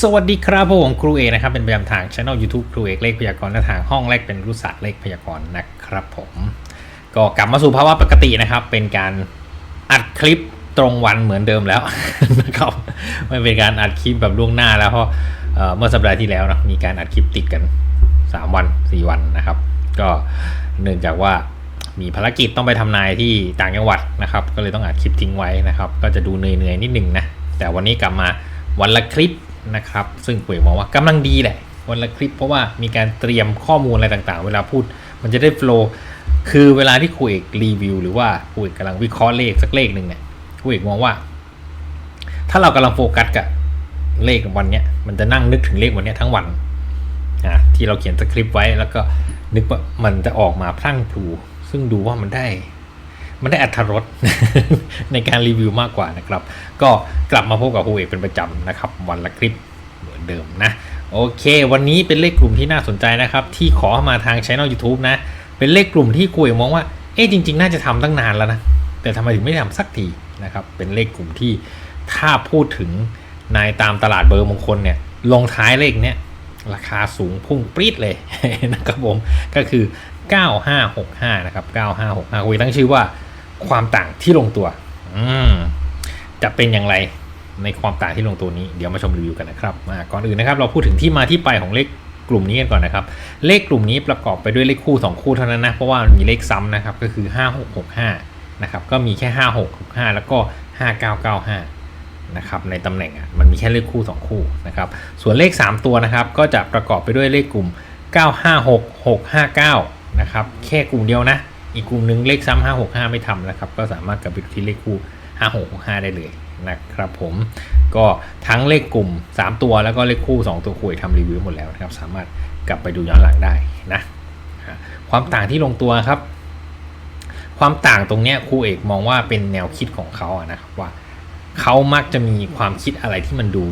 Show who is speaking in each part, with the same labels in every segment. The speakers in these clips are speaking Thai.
Speaker 1: สวัสดีครับผมครูเอกนะครับ เป็นประจำทางช่อง YouTube ครูเอกเลขพยากรณ์และทางห้องเลขเป็นรู้ศาสตร์เลขพยากรณ์นะครับผม ก็กลับมาสู่ภาวะปกตินะครับ เป็นการอัดคลิปตรงวันเหมือนเดิมแล้วนะครับไม่เป็นการอัดคลิปแบบล่วงหน้าแล้วเพราะเอ่อเมื่อสัปดาห์ที่แล้วนะมีการอัดคลิปติดกัน 3 วัน 4 วันนะครับ ก็เนื่องจากว่ามีภารกิจต้องไปทำนายที่ต่างจังหวัดนะครับ ก็เลยต้องอัดคลิปทิ้งไว้นะครับ ก็จะดูเหนื่อยๆนิดนึงนะแต่วันนี้กลับมาวันละคลิป นะครับ ซึ่งคุยมองว่ากำลังดีแหละวันละคลิปเพราะว่ามีการเตรียมข้อมูลอะไรต่างๆ เวลาพูดมันจะได้โฟล์คือเวลาที่คุยเอกรีวิว หรือว่าคุยเอกกำลังวิเคราะห์เลขสักเลขหนึ่งเนี่ยคุยเอกมองว่า ถ้าเรากำลังโฟกัสกับเลขวันเนี้ยมันจะนั่งนึกถึงเลขวันเนี้ยทั้งวันอะที่เราเขียนสคริปต์ไว้แล้วก็นึกว่ามันจะออกมาพลั่งพลูซึ่งดูว่ามันได้ มันได้อัธรสในการรีวิวมากกว่านะครับ ก็กลับมาพบกับครูเอกเป็นประจำนะครับ วันละคลิปเหมือนเดิมนะ โอเค วันนี้เป็นเลขกลุ่มที่น่าสนใจนะครับ ที่ขอมาทางช่อง YouTube นะ เป็นเลขกลุ่มที่ครูเอกมองว่า เอ๊ะจริง ๆ น่าจะทำตั้งนานแล้วนะ แต่ทำไมถึงไม่ทำสักทีนะครับ เป็นเลขกลุ่มที่ถ้าพูดถึงในตามตลาดเบอร์มงคลเนี่ยลงท้ายเลขเนี้ยราคาสูงพุ่งปรี๊ดเลยนะครับผมก็คือ 9565 นะครับ 9565คุยตั้งชื่อว่า ความต่างที่ลงตัว อืมจะเป็นอย่างไรในความต่างที่ลงตัวนี้เดี๋ยวมาชมรีวิวกันนะครับอ่าก่อนอื่นนะครับ เราพูดถึงที่มาที่ไปของเลขกลุ่มนี้กันก่อนนะครับ เลขกลุ่มนี้ประกอบไปด้วยเลขคู่ 2 คู่เท่านั้นนะเพราะว่ามันมีเลขซ้ำนะครับก็คือ 5665นะครับก็มีแค่ 5665 แล้วก็ 5995นะครับในตำแหน่งอะมันมีแค่เลขคู่ 2 คู่นะครับส่วนเลข 3 ตัวนะครับก็จะประกอบไปด้วยเลขกลุ่ม 956659นะครับแค่กลุ่มเดียวนะ อีกกลุ่มหนึ่งเลขซ้ำ565ไม่ทำนะครับ ก็สามารถกลับไปที่เลขคู่5665ได้เลยนะครับผมก็ทั้งเลขกลุ่ม 3 ตัวแล้วก็เลขคู่ 2 ตัวคุยทำรีวิวหมดแล้วนะครับสามารถกลับไปดูย้อนหลังได้นะความต่างที่ลงตัวครับ ความต่างตรงเนี้ยครูเอกมองว่าเป็นแนวคิดของเขาอะนะครับว่าเขามักจะมีความคิดอะไรที่มันดู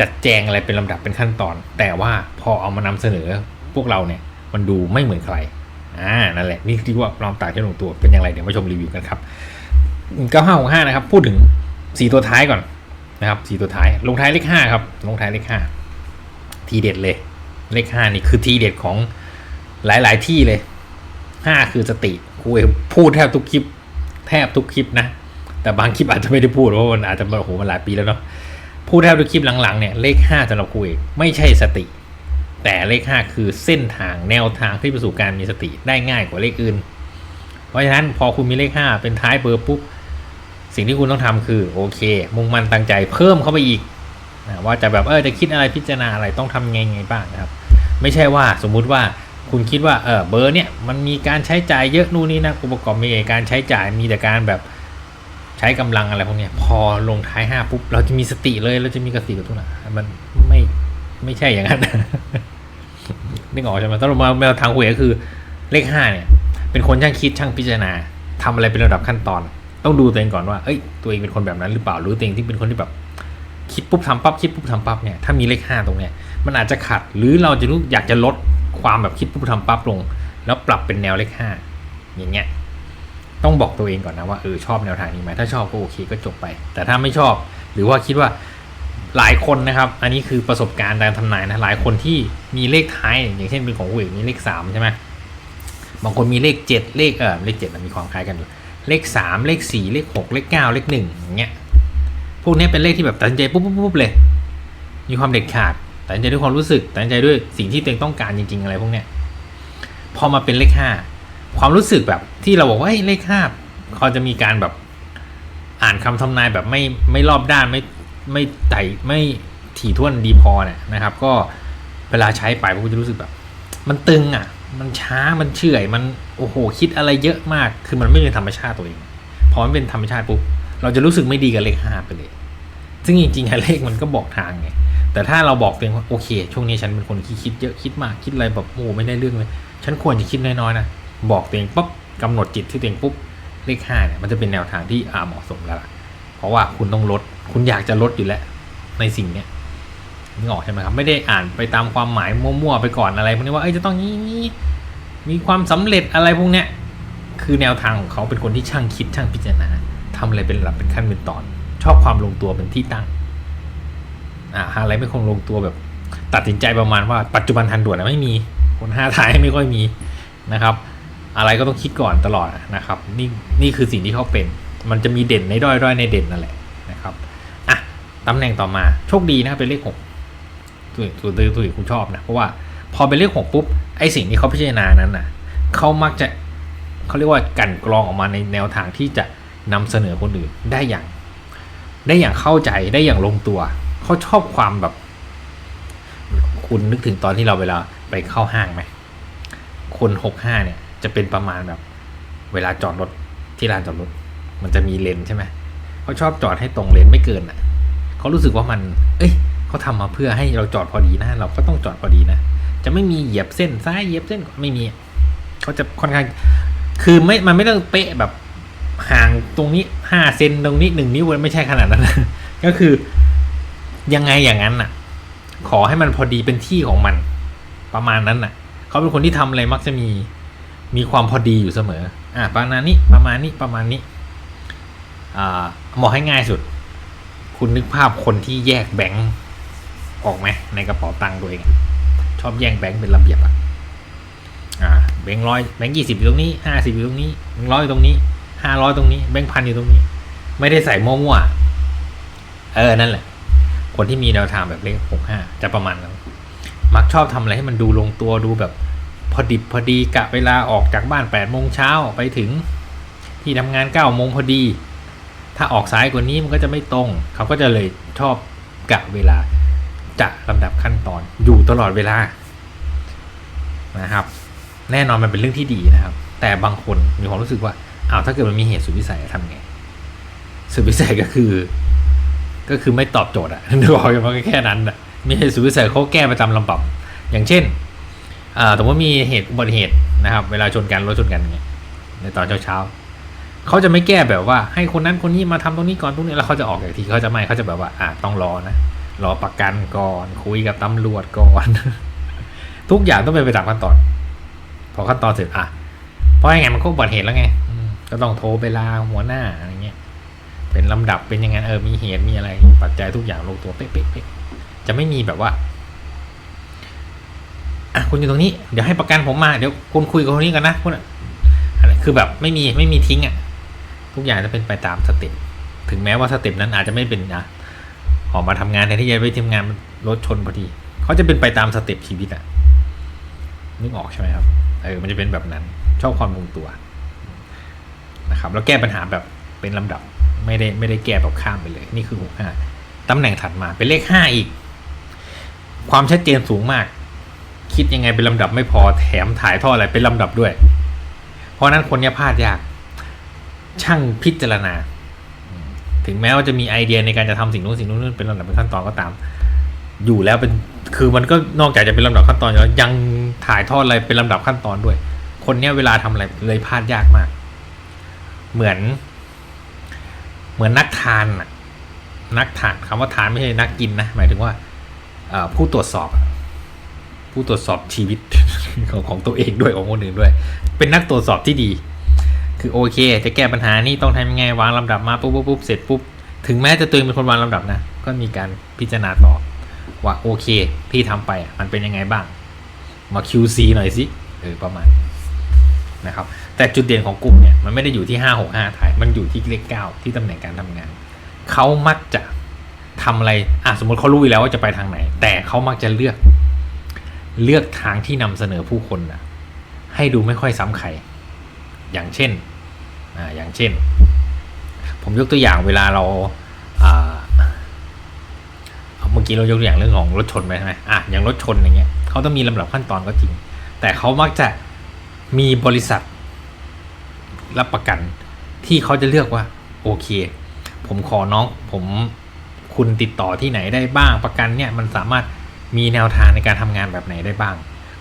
Speaker 1: จัดแจงอะไรเป็นลำดับเป็นขั้นตอน แต่ว่าพอเอามานำเสนอพวกเราเนี่ยมันดูไม่เหมือนใคร อ่านั่นแหละนี่ที่ว่าความต่างที่ลงตัวเป็นอย่างไรเดี๋ยวมาชมรีวิวกันครับ9565นะครับพูดถึง4ตัวท้ายก่อนนะครับ4ตัวท้ายลงท้ายเลข5ครับลงท้ายเลข5ทีเด็ดเลยเลข5นี่คือทีเด็ดของหลาย ๆ ที่เลย 5 คือสติครูเอกพูดแทบทุกคลิป แทบทุกคลิปนะ แต่บางคลิปอาจจะไม่ได้พูดเพราะมันอาจจะโอ้โหมันหลายปีแล้วเนาะพูดแทบทุกคลิปหลัง ๆ เนี่ยเลข5สำหรับครูเอกไม่ใช่สติ แต่เลข 5 คือเส้นทางแนวทางที่ไปสู่การมีสติได้ง่ายกว่าเลขอื่น เพราะฉะนั้นพอคุณมีเลข 5 เป็นท้ายเบอร์ปุ๊บสิ่งที่คุณต้องทำคือโอเค มุ่งมั่นตั้งใจเพิ่มเข้าไปอีกนะว่าจะแบบเออจะคิดอะไรพิจารณาอะไรต้องทำไงไงบ้างนะครับ ไม่ใช่ว่าสมมุติว่าคุณคิดว่าเออเบอร์เนี่ยมันมีการใช้จ่ายเยอะนู่นนี่นะอุปกรณ์มีการใช้จ่ายมีแต่การแบบใช้กำลังอะไรพวกเนี้ยพอลงท้ายห้าปุ๊บเราจะมีสติเลยเราจะมีกติกับทุกนะมันไม่ ไม่ใช่อย่างนั้นนึกออกใช่ไหมถ้าเรามาทางหวยก็คือเลขห้าเนี่ย เป็นคนช่างคิดช่างพิจารณาทำอะไรเป็นระดับขั้นตอน ต้องดูตัวเองก่อนว่าเอ้ยตัวเองเป็นคนแบบนั้นหรือเปล่าหรือตัวเองที่เป็นคนที่แบบ คิดปุ๊บทำปั๊บคิดปุ๊บทำปั๊บเนี่ยถ้ามีเลขห้าตรงเนี้ยมันอาจจะขัดหรือเราจะรู้อยากจะลดความแบบคิดปุ๊บทำปั๊บลง แล้วปรับเป็นแนวเลขห้าอย่างเงี้ยต้องบอกตัวเองก่อนนะว่าเออชอบแนวทางนี้ไหมถ้าชอบก็โอเคก็จบไป แต่ถ้าไม่ชอบ หรือว่าคิดว่า หลายคนนะครับ อันนี้คือประสบการณ์การทำนายนะหลายคนที่มีเลขท้ายอย่างเช่นเป็นของผู้เอกมีเลขสามใช่ไหมบางคนมีเลขเจ็ดเลขเออเลขเจ็ดมันมีความคล้ายกันอยู่เลขสามเลขสี่เลขหกเลขเก้าเลขหนึ่งอย่างเงี้ยพวกนี้เป็นเลขที่แบบตัดสินใจปุ๊บปุ๊บปุ๊บเลย มีความเด็ดขาดตัดสินใจด้วยความรู้สึกตัดสินใจด้วยสิ่งที่ตัวเองต้องการจริง ๆ อะไรพวกเนี้ยพอมาเป็นเลขห้าความรู้สึกแบบที่เราบอกว่าเฮ้ยเลขห้าเขาจะมีการแบบอ่านคำทำนายแบบไม่ไม่รอบด้านไม่ ไม่ไต่ไม่ถี่ถ้วนดีพอเนี่ยนะครับ ก็เวลาใช้ไปผมก็จะรู้สึกแบบ มันตึงอะ มันช้ามันเฉื่อยมันโอ้โห คิดอะไรเยอะมาก คือมันไม่เป็นธรรมชาติตัวเองพอมันเป็นธรรมชาติปุ๊บเราจะรู้สึกไม่ดีกับเลขห้าไปเลย ซึ่งจริงๆเลขมันก็บอกทางไงแต่ถ้าเราบอกตัวเองว่าโอเค ช่วงนี้ฉันเป็นคนคิดเยอะคิดมากคิดอะไรแบบโอ้ไม่ได้เรื่องเลย ฉันควรจะคิดน้อยๆนะบอกตัวเองปุ๊บกำหนดจิตที่ตัวเองปุ๊บเลขห้าเนี่ยมันจะเป็นแนวทางที่อ่าเหมาะสมแล้วล่ะ เพราะว่าคุณต้องลด คุณอยากจะลดอยู่แล้วในสิ่งเนี้ยนึกออกใช่ไหมครับ ไม่ได้อ่านไปตามความหมายมั่วๆไปก่อนอะไรพวกนี้ว่าเอ้ยจะต้องนี้นี้มีความสำเร็จอะไรพวกเนี้ยคือแนวทางของเขาเป็นคนที่ช่างคิดช่างพิจารณาทำอะไรเป็นหลักเป็นขั้นเป็นตอน ชอบความลงตัวเป็นที่ตั้งอ่าอะไรไม่คงลงตัวแบบ ตัดสินใจประมาณว่าปัจจุบันทันด่วนไม่มีคนห้าท้ายไม่ค่อยมีนะครับ อะไรก็ต้องคิดก่อนตลอดนะครับ นี่นี่คือสิ่งที่เขาเป็น มันจะมีเด่นในด้อยด้อยในเด่นนั่นแหละนะครับอะตำแหน่งต่อมาโชคดีนะครับเป็นเลขหกตุยตุยตุยตุยคุณชอบนะเพราะว่าพอเป็นเลขหกปุ๊บไอสิ่งที่เขาพิจารณานั้นน่ะเขามักจะเขาเรียกว่ากันกรองออกมาในแนวทางที่จะนำเสนอคนอื่นได้อย่าง ได้อย่างเข้าใจได้อย่างลงตัว เขาชอบความแบบ คุณนึกถึงตอนที่เราเวลาไปเข้าห้างไหมคนหกห้าเนี่ย จะเป็นประมาณแบบ เวลาจอดรถที่ลานจอดรถ มันจะมีเลนใช่ไหมเขาชอบจอดให้ตรงเลนไม่เกินอะเขารู้สึกว่ามัน เอ้ยเขาทำมาเพื่อให้เราจอดพอดีนะ เราก็ต้องจอดพอดีนะ จะไม่มีเหยียบเส้นซ้ายเหยียบเส้นไม่มีเขาจะค่อนข้าง คือไม่ มันไม่ต้องเป๊ะแบบห่างตรงนี้ห้าเซนตรงนี้หนึ่งนิ้วไม่ใช่ขนาดนั้นก็คือยังไงอย่างนั้นน่ะ ขอให้มันพอดีเป็นที่ของมัน ประมาณนั้นน่ะเขาเป็นคนที่ทำอะไรมักจะมีมีความพอดีอยู่เสมอ อ่าประมาณนี้ประมาณนี้ประมาณนี้ อ่าบอกให้ง่ายสุด คุณนึกภาพคนที่แยกแบงค์ออกไหมในกระเป๋าตังค์ตัวเองชอบแยกแบงค์เป็นระเบียบอะอ่าแบงค์ร้อยแบงค์ยี่สิบอยู่ตรงนี้ห้าสิบอยู่ตรงนี้แบงค์ร้อยอยู่ตรงนี้ห้าร้อยตรงนี้แบงค์พันอยู่ตรงนี้ ไม่ได้ใส่มั่วๆเออนั่นแหละ คนที่มีแนวทางแบบเลขหกห้าจะประมาณนั้นมักชอบทำอะไรให้มันดูลงตัวดูแบบพอดิบพอดีกะเวลาออกจากบ้านแปดโมงเช้าไปถึง ที่ทำงานเก้าโมงพอดี ถ้าออกสายกว่านี้มันก็จะไม่ตรง เขาก็จะเลยชอบกะเวลาจะลำดับขั้นตอนอยู่ตลอดเวลานะครับ แน่นอนมันเป็นเรื่องที่ดีนะครับ แต่บางคนมีความรู้สึกว่าอ้าวถ้าเกิดมันมีเหตุสุดวิสัยทำไง สุดวิสัยก็คือ ก็คือไม่ตอบโจทย์อะนึกออกไหมก็แค่นั้นอะมีเหตุสุดวิสัยเขาแก้ไปตามลำดับอย่างเช่นอ่าสมมติมีเหตุอุบัติเหตุนะครับ เวลาชนกันรถชนกันเงี้ยในตอนเช้าๆ เขาจะไม่แก้แบบว่า ให้คนนั้นคนนี้มาทำตรงนี้ก่อนตรงนี้แล้วเขาจะออกอย่างทีเขาจะไม่เขาจะแบบว่าอ่าต้องรอนะรอประกันก่อน คุยกับตำรวจก่อน ทุกอย่างต้องเป็นไปตามขั้นตอน พอขั้นตอนเสร็จอะเพราะยังไงมันก็บัติเหตุแล้วไงก็ต้องโทรไปลาหัวหน้าอะไรเงี้ย เป็นลำดับเป็นยังไงเออมีเหตุมีอะไรปัจจัยทุกอย่างลงตัวเป๊ะๆจะไม่มีแบบว่าอะคุณอยู่ตรงนี้ เดี๋ยวให้ประกันผมมา เดี๋ยวคุณคุยกับคนนี้กันนะคุณอะอะไรคือแบบไม่มีไม่มีทิ้งอะ ทุกอย่างจะเป็นไปตามสเต็ปถึงแม้ว่าสเต็ปนั้นอาจจะไม่เป็นนะออกมาทำงานแทนที่จะไปทำงานรถชนพอดีเขาจะเป็นไปตามสเต็ปชีวิตอะนึกออกใช่ไหมครับเออมันจะเป็นแบบนั้นชอบความลงตัวนะครับ แล้วแก้ปัญหาแบบเป็นลำดับไม่ได้ไม่ได้แก้แบบข้ามไปเลย นี่คือหกห้าตำแหน่งถัดมาเป็นเลขห้าอีก ความชัดเจนสูงมาก คิดยังไงเป็นลำดับไม่พอแถมถ่ายทอดอะไรเป็นลำดับด้วย เพราะฉะนั้นคนเนี้ยพลาดยาก ช่างพิจารณา ถึงแม้ว่าจะมีไอเดียในการจะทำสิ่งนู้นสิ่งนู้นเป็นลำดับเป็นขั้นตอนก็ตาม อยู่แล้วเป็นคือมันก็นอกจากจะเป็นลำดับขั้นตอนแล้วยังถ่ายทอดอะไรเป็นลำดับขั้นตอนด้วย คนเนี้ยเวลาทำอะไรเลยพลาดยากมาก เหมือน เหมือนนักทานน่ะนักทานคำว่าทานไม่ใช่นักกินนะหมายถึงว่าผู้ตรวจสอบ ผู้ตรวจสอบชีวิตของของตัวเองด้วยของคนอื่นด้วย เป็นนักตรวจสอบที่ดี คือโอเค จะแก้ปัญหานี่ต้องทำยังไงวางลำดับมาปุ๊บปุ๊บปุ๊บเสร็จปุ๊บถึงแม้จะตัวเองเป็นคนวางลำดับนะ ก็มีการพิจารณาต่อว่าโอเค พี่ทำไปมันเป็นยังไงบ้าง มา QC หน่อยสิเออประมาณนะครับแต่จุดเด่นของกลุ่มเนี่ยมันไม่ได้อยู่ที่ห้าหกห้าถ่ายมันอยู่ที่เลขเก้าที่ตำแหน่งการทำงาน เขามักจะทำอะไรอะสมมติเขารู้อยู่แล้วว่าจะไปทางไหน แต่เขามักจะเลือก เลือกทางที่นำเสนอผู้คนนะให้ดูไม่ค่อยซ้ำใครอย่างเช่น อ่าอย่างเช่น ผมยกตัวอย่างเวลาเราอ่าเมื่อกี้เรายกตัวอย่างเรื่องของรถชนไปใช่ไหมอะอย่างรถชนอย่างเงี้ยเขาต้องมีลำดับขั้นตอนก็จริง แต่เขามักจะมีบริษัทรับประกันที่เขาจะเลือกว่าโอเค ผมขอน้องผมคุณติดต่อที่ไหนได้บ้างประกันเนี่ยมันสามารถมีแนวทางในการทำงานแบบไหนได้บ้าง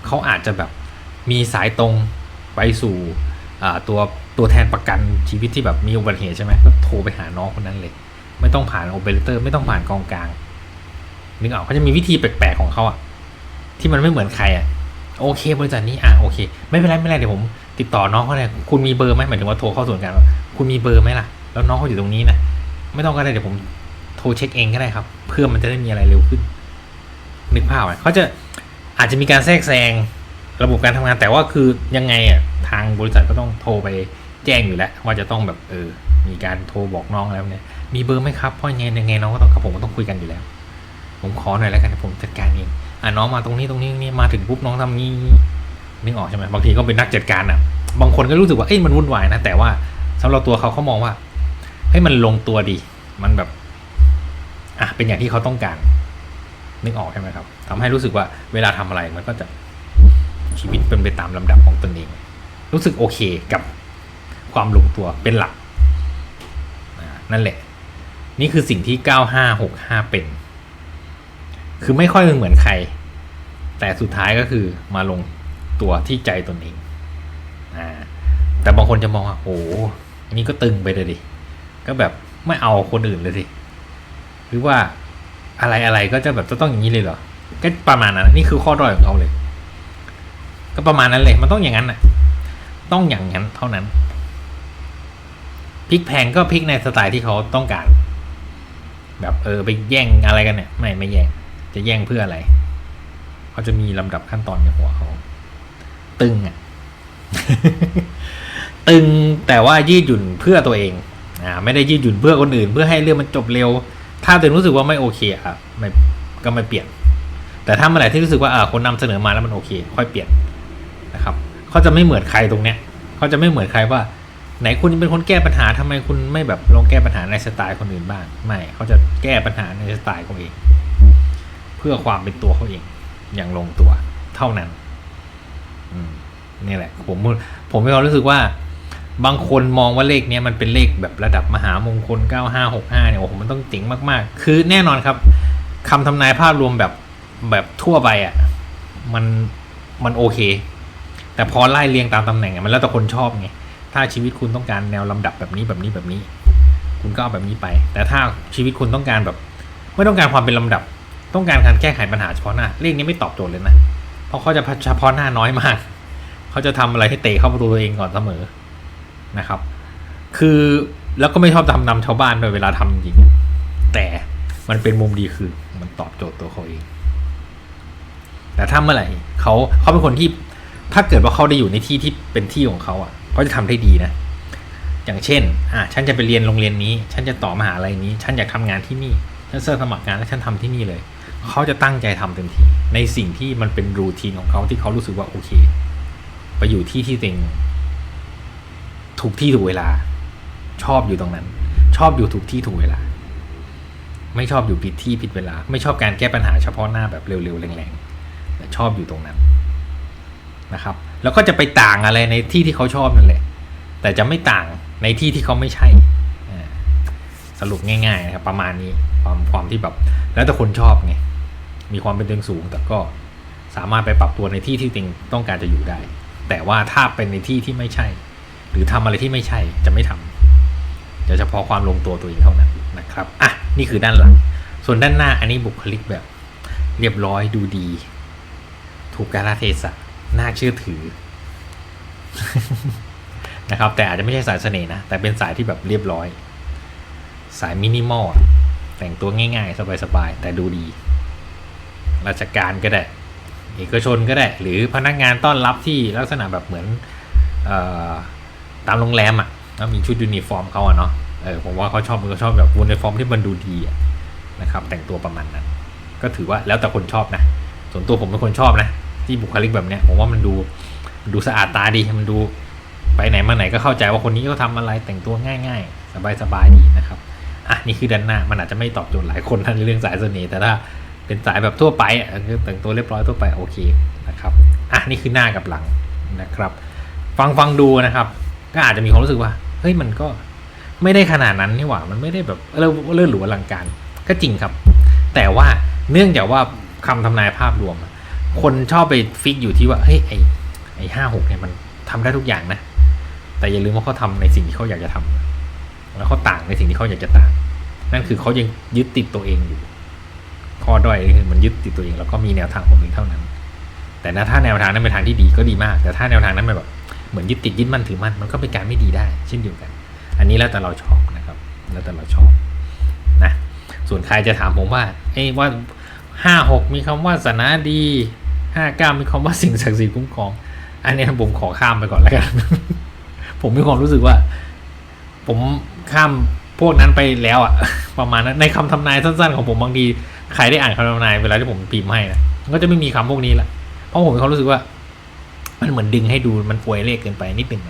Speaker 1: เขาอาจจะแบบมีสายตรงไปสู่อ่าตัว ตัวแทนประกันชีวิตที่แบบมีอุบัติเหตุใช่ไหมก็โทรไปหาน้องคนนั้นเลย ไม่ต้องผ่านโอเปอเรเตอร์ไม่ต้องผ่านกองกลางนึกออกเขาจะมีวิธีแปลกๆของเขาอะที่มันไม่เหมือนใครอะโอเค บริษัทนี้อะโอเค ไม่เป็นไรไม่เป็นไรเดี๋ยวผมติดต่อน้องเขาเลยคุณมีเบอร์ไหมหมายถึงว่าโทรเข้าส่วนกลางคุณมีเบอร์ไหมล่ะ แล้วน้องเขาอยู่ตรงนี้นะไม่ต้องก็ได้เดี๋ยวผมโทรเช็คเองก็ได้ครับ เพื่อมันจะได้มีอะไรเร็วขึ้น นึกภาพอะเขาจะอาจจะมีการแทรกแซงระบบการทำงานแต่ว่าคือยังไงอะ ทางบริษัทก็ต้องโทรไปแจ้งอยู่แล้ว ว่าจะต้องแบบเออ มีการโทรบอกน้องแล้วเนี่ยมีเบอร์ไหมครับเพราะยังไงยังไงน้องก็ต้องกับผมก็ต้องคุยกันอยู่แล้ว ผมขอหน่อยแล้วกันผมจัดการเองอะน้องมาตรงนี้ตรงนี้นี้มาถึงปุ๊บน้องทำงี้นึกออกใช่ไหมบางทีก็เป็นนักจัดการอะ บางคนก็รู้สึกว่าเอ้ยมันวุ่นวายนะแต่ว่าสำหรับตัวเขาเขามองว่าเฮ้ยมันลงตัวดี มันแบบ อะเป็นอย่างที่เขาต้องการ นึกออกใช่ไหมครับทำให้รู้สึกว่าเวลาทำอะไรมันก็จะชีวิตเป็นไปตามลำดับของตนเอง รู้สึกโอเคกับความลงตัวเป็นหลัก นั่นแหละ นี่คือสิ่งที่ 9565 เป็น คือไม่ค่อยเหมือนใคร แต่สุดท้ายก็คือมาลงตัวที่ใจตนเองอ่าแต่บางคนจะมองว่าโอ้อันนี้ก็ตึงไปเลยดิ ก็แบบไม่เอาคนอื่นเลยดิ หรือว่าอะไรอะไรก็จะแบบจะต้องอย่างนี้เลยเหรอ ก็ประมาณนั้น นี่คือข้อด้อยของเขาเลย ก็ประมาณนั้นเลย มันต้องอย่างนั้นน่ะ ต้องอย่างนั้นเท่านั้นพริกแพงก็พริกในสไตล์ที่เขาต้องการ แบบเออไปแย่งอะไรกันเนี่ย ไม่ไม่แย่ง จะแย่งเพื่ออะไรเขาจะมีลำดับขั้นตอนในหัวเขาตึงอะตึงแต่ว่ายืดหยุ่นเพื่อตัวเองอ่าไม่ได้ยืดหยุ่นเพื่อคนอื่น เพื่อให้เรื่องมันจบเร็ว ถ้าตัวรู้สึกว่าไม่โอเคอะไม่ก็ไม่เปลี่ยน แต่ถ้าเมื่อไหร่ที่รู้สึกว่าอ่าคนนำเสนอมาแล้วมันโอเค ค่อยเปลี่ยนนะครับ เขาจะไม่เหมือนใครตรงเนี้ยเขาจะไม่เหมือนใครว่า ไหนคุณเป็นคนแก้ปัญหาทำไมคุณไม่แบบลองแก้ปัญหาในสไตล์คนอื่นบ้างไม่เขาจะแก้ปัญหาในสไตล์ของเอง เพื่อความเป็นตัวเขาเอง อย่างลงตัว เท่านั้น อืมนี่แหละ ผมผมมีความรู้สึกว่า บางคนมองว่าเลขเนี้ยมันเป็นเลขแบบระดับมหามงคล 9565 เนี่ยโอ้โหมันต้องเจ๋งมากๆ คือแน่นอนครับคำทำนายภาพรวมแบบแบบทั่วไปอะ มันมันโอเค แต่พอไล่เรียงตามตำแหน่งมันแล้วแต่คนชอบไงถ้าชีวิตคุณต้องการแนวลำดับแบบนี้แบบนี้แบบนี้ คุณก็เอาแบบนี้ไป แต่ถ้าชีวิตคุณต้องการแบบ ไม่ต้องการความเป็นลำดับ ต้องการการแก้ไขปัญหาเฉพาะหน้าเลขนี้ไม่ตอบโจทย์เลยนะเพราะเขาจะเฉพาะหน้าน้อยมากเขาจะทำอะไรให้เตะเข้าประตูตัวเองก่อนเสมอนะครับ คือแล้วก็ไม่ชอบทำนำชาวบ้านด้วยเวลาทำจริงแต่มันเป็นมุมดีคือมันตอบโจทย์ตัวเขาเอง แต่ถ้าเมื่อไหร่เขาเขาเป็นคนที่ ถ้าเกิดว่าเขาได้อยู่ในที่ที่เป็นที่ของเขาอะเขาจะทำได้ดีนะ อย่างเช่น อะฉันจะไปเรียนโรงเรียนนี้ ฉันจะต่อมหาลัยนี้ ฉันอยากทำงานที่นี่ ฉันเสิร์ฟสมัครงานแล้วฉันทำที่นี่เลย เขาจะตั้งใจทำเต็มที่ ในสิ่งที่มันเป็นรูทีนของเขาที่เขารู้สึกว่าโอเค ไปอยู่ที่ที่ตัวเองถูกที่ถูกเวลา ชอบอยู่ตรงนั้น ชอบอยู่ถูกที่ถูกเวลา ไม่ชอบอยู่ผิดที่ผิดเวลา ไม่ชอบการแก้ปัญหาเฉพาะหน้าแบบเร็วๆแรงๆแต่ชอบอยู่ตรงนั้น นะครับ แล้วก็จะไปต่างอะไรในที่ที่เขาชอบนั่นแหละ แต่จะไม่ต่างในที่ที่เขาไม่ใช่ สรุปง่ายๆนะครับประมาณนี้ความความที่แบบแล้วแต่คนชอบไง มีความเป็นตัวเองสูง แต่ก็สามารถไปปรับตัวในที่ที่ตัวเองต้องการจะอยู่ได้ แต่ว่าถ้าเป็นในที่ที่ไม่ใช่ หรือทำอะไรที่ไม่ใช่จะไม่ทำจะเฉพาะความลงตัวตัวเองเท่านั้นนะครับ อะ นี่คือด้านหลัง ส่วนด้านหน้าอันนี้บุคลิกแบบ เรียบร้อยดูดี ถูกกาลเทศะ น่าเชื่อถือนะครับ แต่อาจจะไม่ใช่สายเสน่ห์นะ แต่เป็นสายที่แบบเรียบร้อย สายมินิมอลแต่งตัวง่ายๆ สบายๆ แต่ดูดี ราชการก็ได้ เอกชนก็ได้ หรือพนักงานต้อนรับที่ลักษณะแบบเหมือนออตามโรงแรมอะแล้วมีชุดยูนิฟอร์มเขาอะเนาะเออผมว่าเขาชอบเขาชอบแบบยูนิฟอร์มที่มันดูดีนะครับ แต่งตัวประมาณนั้น ก็ถือว่าแล้วแต่คนชอบนะ ส่วนตัวผมเป็นคนชอบนะ ที่บุคลิกแบบเนี้ยผมว่ามันดูดูสะอาดตาดีมันดูไปไหนมาไหนก็เข้าใจว่าคนนี้เขาทำอะไรแต่งตัวง่าย ๆ สบายๆดีนะครับอะนี่คือด้านหน้ามันอาจจะไม่ตอบโจทย์หลายคนในเรื่องสายเสน่ห์แต่ถ้าเป็นสายแบบทั่วไปอะคือแต่งตัวเรียบร้อยทั่วไปโอเคนะครับอะนี่คือหน้ากับหลังนะครับ ฟังฟังดูนะครับ ก็อาจจะมีความรู้สึกว่าเฮ้ยมันก็ไม่ได้ขนาดนั้นนี่หว่า มันไม่ได้แบบเลิศเลิศหรูอลังการ ก็จริงครับ แต่ว่าเนื่องจากว่าคำทำนายภาพรวม คนชอบไปฟิกอยู่ที่ว่าเฮ้ยไอไอห้าหกเนี่ยมันทำได้ทุกอย่างนะ แต่อย่าลืมว่าเขาทำในสิ่งที่เขาอยากจะทำแล้วเขาต่างในสิ่งที่เขาอยากจะต่าง นั่นคือเขายังยึดติดตัวเองอยู่ ข้อด้อยคือมันยึดติดตัวเองแล้วก็มีแนวทางของตัวเองเท่านั้น แต่ถ้าแนวทางนั้นเป็นทางที่ดีก็ดีมาก แต่ถ้าแนวทางนั้นแบบเหมือนยึดติดยึดมั่นถือมั่นมันก็เป็นการไม่ดีได้ เช่นเดียวกัน อันนี้แล้วแต่เราชอบนะครับ แล้วแต่เราชอบนะ ส่วนใครจะถามผมว่า เอ้ว่าห้าหกมีคำว่าสนาดี ห้าเก้ามีคำว่าสิ่งศักดิ์สิทธิ์คุ้มครอง อันนี้ผมขอข้ามไปก่อนแล้วกัน ผมมีความรู้สึกว่า ผมข้ามพวกนั้นไปแล้วอะประมาณนั้นในคำทำนายสั้นๆของผมบางทีใครได้อ่านคำทำนายเวลาที่ผมพิมพ์ให้นะมันก็จะไม่มีคำพวกนี้ละเพราะผมมีความรู้สึกว่า มันเหมือนดึงให้ดูมันป่วยเลขเกินไปนิดนึง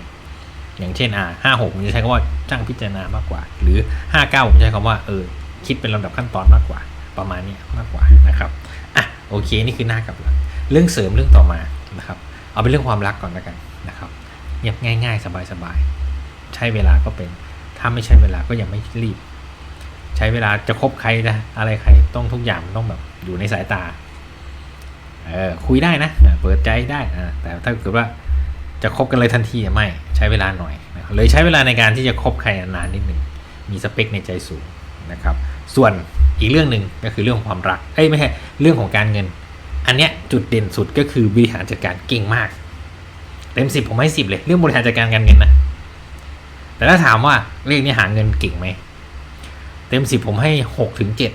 Speaker 1: อย่างเช่นอ่าห้าหกผมจะใช้คำว่าจ้างพิจารณามากกว่า หรือห้าเก้าผมใช้คำว่าเออคิดเป็นลำดับขั้นตอนมากกว่า ประมาณนี้มากกว่านะครับอะโอเคนี่คือหน้ากับหลัง เรื่องเสริมเรื่องต่อมานะครับ เอาเป็นเรื่องความรักก่อนแล้วกันนะครับเงียบง่าย ๆ สบายๆ ใช้เวลาก็เป็น ถ้าไม่ใช่เวลาก็ยังไม่รีบ ใช้เวลาจะคบใครนะอะไรใครต้องทุกอย่างมันต้องแบบอยู่ในสายตาเออคุยได้นะเปิดใจได้อะแต่ถ้าเกิดว่าจะคบกันเลยทันทีไม่ใช้เวลาหน่อยนะเลยใช้เวลาในการที่จะคบใครนานนิดหนึ่งมีสเปคในใจสูงนะครับ ส่วนอีกเรื่องหนึ่งก็คือเรื่องของความรักเอ้ยไม่ใช่เรื่องของการเงิน อันเนี้ยจุดเด่นสุดก็คือบริหารจัดการเก่งมาก เต็มสิบผมให้สิบเลย เรื่องบริหารจัดการการเงินนะ แต่ถ้าถามว่าเรื่องนี้หาเงินเก่งไหม เต็มสิบผมให้หกถึงเจ็ด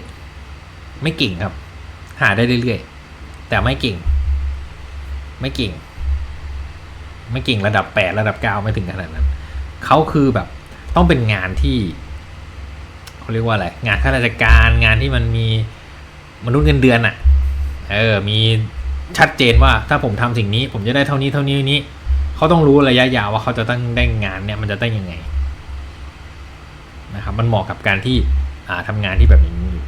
Speaker 1: ไม่เก่งครับ หาได้เรื่อยๆ แต่ไม่เก่ง ไม่เก่ง ไม่เก่งระดับแปดระดับเก้าไม่ถึงขนาดนั้น เขาคือแบบต้องเป็นงานที่เขาเรียกว่าอะไร งานข้าราชการงานที่มันมีมนุษย์เงินเดือนอะ่ะ เออมีชัดเจนว่าถ้าผมทำสิ่งนี้ ผมจะได้เท่านี้เท่านี้นี้เขาต้องรู้ระยะยาวว่าเขาจะต้องได้งานเนี่ยมันจะได้ยังไงนะครับมันเหมาะกับการที่อ่าทำงานที่แบบนี้อยู่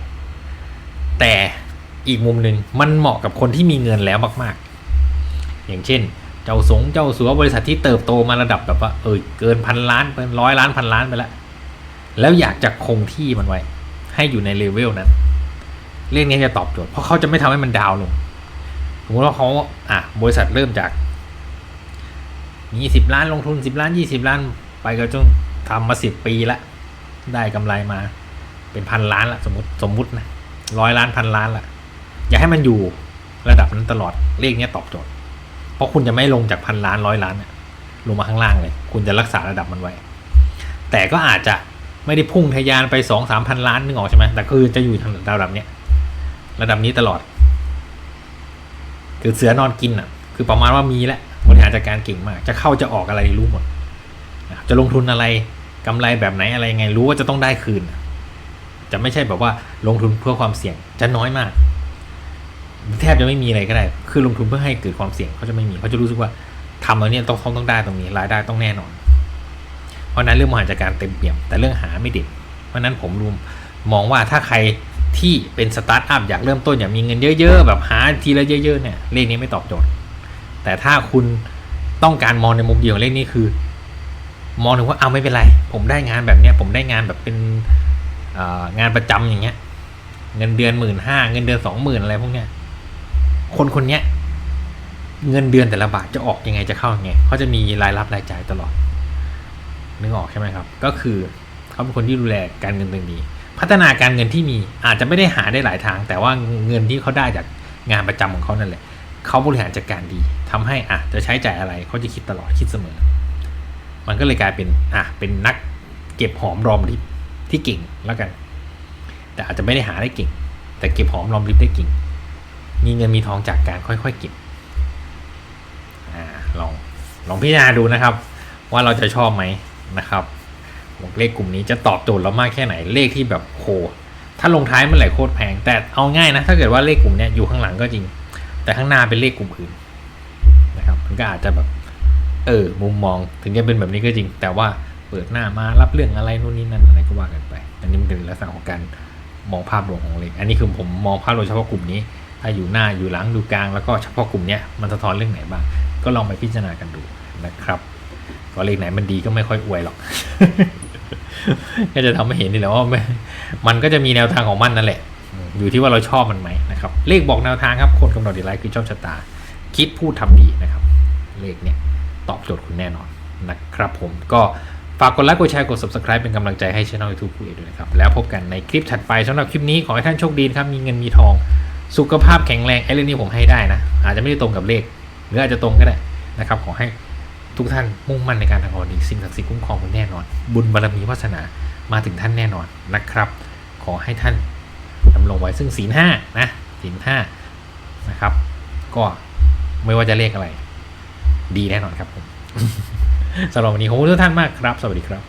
Speaker 1: แต่อีกมุมหนึ่งมันเหมาะกับคนที่มีเงินแล้วมาก ๆ อย่างเช่น เจ้าสงเจ้าสัวบริษัทที่เติบโตมาระดับแบบว่าเออเกินพันล้านเป็นร้อยล้านพันล้านไปแล้วแล้วอยากจะคงที่มันไว้ ให้อยู่ในเลเวลนั้น เรื่องนี้จะตอบโจทย์เพราะเขาจะไม่ทำให้มันดาวลงสมมติว่าเขาอะบริษัทเริ่มจากมีสิบล้านลงทุนสิบล้านยี่สิบล้าน ไปก็จนทำมาสิบปีละได้กำไรมา เป็นพันล้านละสมมติสมมุตินะร้อยล้านพันล้านละอย่าให้มันอยู่ระดับนั้นตลอดเลขเนี้ยตอบโจทย์ เพราะคุณจะไม่ลงจากพันล้านร้อยล้านเนี่ยลงมาข้างล่างเลย คุณจะรักษาระดับมันไว้ แต่ก็อาจจะไม่ได้พุ่งทะยานไปสองสามพันล้านนึกออกใช่ไหมแต่คือจะอยู่ทางระดับเนี้ย ระดับนี้ตลอด คือเสือนอนกินอะ คือประมาณว่ามีแล้วบริหารจัดการเก่งมาก จะเข้าจะออกอะไรรู้หมดจะลงทุนอะไรกำไรแบบไหนอะไรงไงรู้ว่าจะต้องได้คืน จะไม่ใช่แบบว่าลงทุนเพื่อความเสี่ยงจะน้อยมาก แทบจะไม่มีอะไรก็ได้ คือลงทุนเพื่อให้เกิดความเสี่ยงเขาจะไม่มีเขาจะรู้สึกว่าทำแล้วเนี่ยต้องต้องต้องได้ตรงนี้รายได้ต้องแน่นอน เพราะนั้นเรื่องบริหารจัดการเต็มเปี่ยม แต่เรื่องหาไม่เด่นเพราะนั้นผมรู้มองว่าถ้าใคร ที่เป็นสตาร์ทอัพอยากเริ่มต้นอยากมีเงินเยอะ ๆ แบบหาทีละเยอะ ๆ เนี่ยเลขนี้ไม่ตอบโจทย์ แต่ถ้าคุณต้องการมองในมุมเดียวเลขนี้คือ มองถึงว่าเอาไม่เป็นไร ผมได้งานแบบเนี้ย ผมได้งานแบบเป็นงานประจำอย่างเงี้ย เงินเดือนหมื่นห้าเงินเดือนสองหมื่นอะไรพวกเนี้ยคนคนเนี้ยเงินเดือนแต่ละบาทจะออกยังไงจะเข้ายังไงเขาจะมีรายรับรายจ่ายตลอดนึกออกใช่ไหมครับ ก็คือเขาเป็นคนที่ดูแลการเงินตรงนี้ พัฒนาการเงินที่มีอาจจะไม่ได้หาได้หลายทาง แต่ว่าเงินที่เขาได้จากงานประจำของเขานั่นแหละเขาบริหารจัดการดีทำให้อะจะใช้จ่ายอะไรเขาจะคิดตลอดคิดเสมอ มันก็เลยกลายเป็นอะเป็นนักเก็บหอมรอมริบที่เก่งแล้วกัน แต่อาจจะไม่ได้หาได้เก่ง แต่เก็บหอมรอมริบได้เก่ง มีเงินมีทองจากการค่อยๆเก็บอ่าลองลองพิจารณาดูนะครับ ว่าเราจะชอบไหมนะครับ เลขกลุ่มนี้จะตอบโจทย์เรามากแค่ไหนเลขที่แบบโหถ้าลงท้ายเมื่อไหร่โคตรแพง แต่เอาง่ายนะ ถ้าเกิดว่าเลขกลุ่มนี้อยู่ข้างหลังก็จริง แต่ข้างหน้าเป็นเลขกลุ่มอื่นนะครับมันก็อาจจะแบบเออมุมมองถึงจะเป็นแบบนี้ก็จริง แต่ว่าเปิดหน้ามารับเรื่องอะไรนู่นนี่นั่นอะไรก็ว่ากันไป อันนี้มันเป็นลักษณะของการมองภาพรวมของเลขอันนี้คือผมมองภาพรวมเฉพาะกลุ่มนี้ถ้าอยู่หน้าอยู่หลังดูกลาง แล้วก็เฉพาะกลุ่มนี้มันสะท้อนเรื่องไหนบ้างก็ลองไปพิจารณากันดูนะครับก็เลขไหนมันดีก็ไม่ค่อยอวยหรอก ก็จะทำให้เห็นนี่แหละว่าม,มันก็จะมีแนวทางของมันนั่นแหละ อยู่ที่ว่าเราชอบมันไหมนะครับ เลขบอกแนวทางครับ คนกำหนดดีไลท์คือโชคชะตา คิดพูดทำดีนะครับ เลขเนี่ยตอบโจทย์คุณแน่นอนนะครับผมก็ฝากกดไลค์กดแชร์กด subscribe เป็นกำลังใจให้ช่องยูทูบคุยด้วยนะครับ แล้วพบกันในคลิปถัดไปสำหรับคลิปนี้ขอให้ท่านโชคดีครับ มีเงินมีทอง สุขภาพแข็งแรงไอ้เรื่องนี้ผมให้ได้นะ อาจจะไม่ได้ตรงกับเลข หรืออาจจะตรงก็ได้นะครับ ขอให้ ทุกท่านมุ่งมั่นในการทำความดีสิ่งศักดิ์สิทธิ์คุ้มครองคุณแน่นอน บุญบารมีวาสนามาถึงท่านแน่นอนนะครับ ขอให้ท่านำลงไว้ซึ่งศีลห้านะศีลห้านะครับ ก็ไม่ว่าจะเลขอะไร ดีแน่นอนครับผมสำหรับวันนี้ขอบคุณทุกท่านมากครับ สวัสดีครับ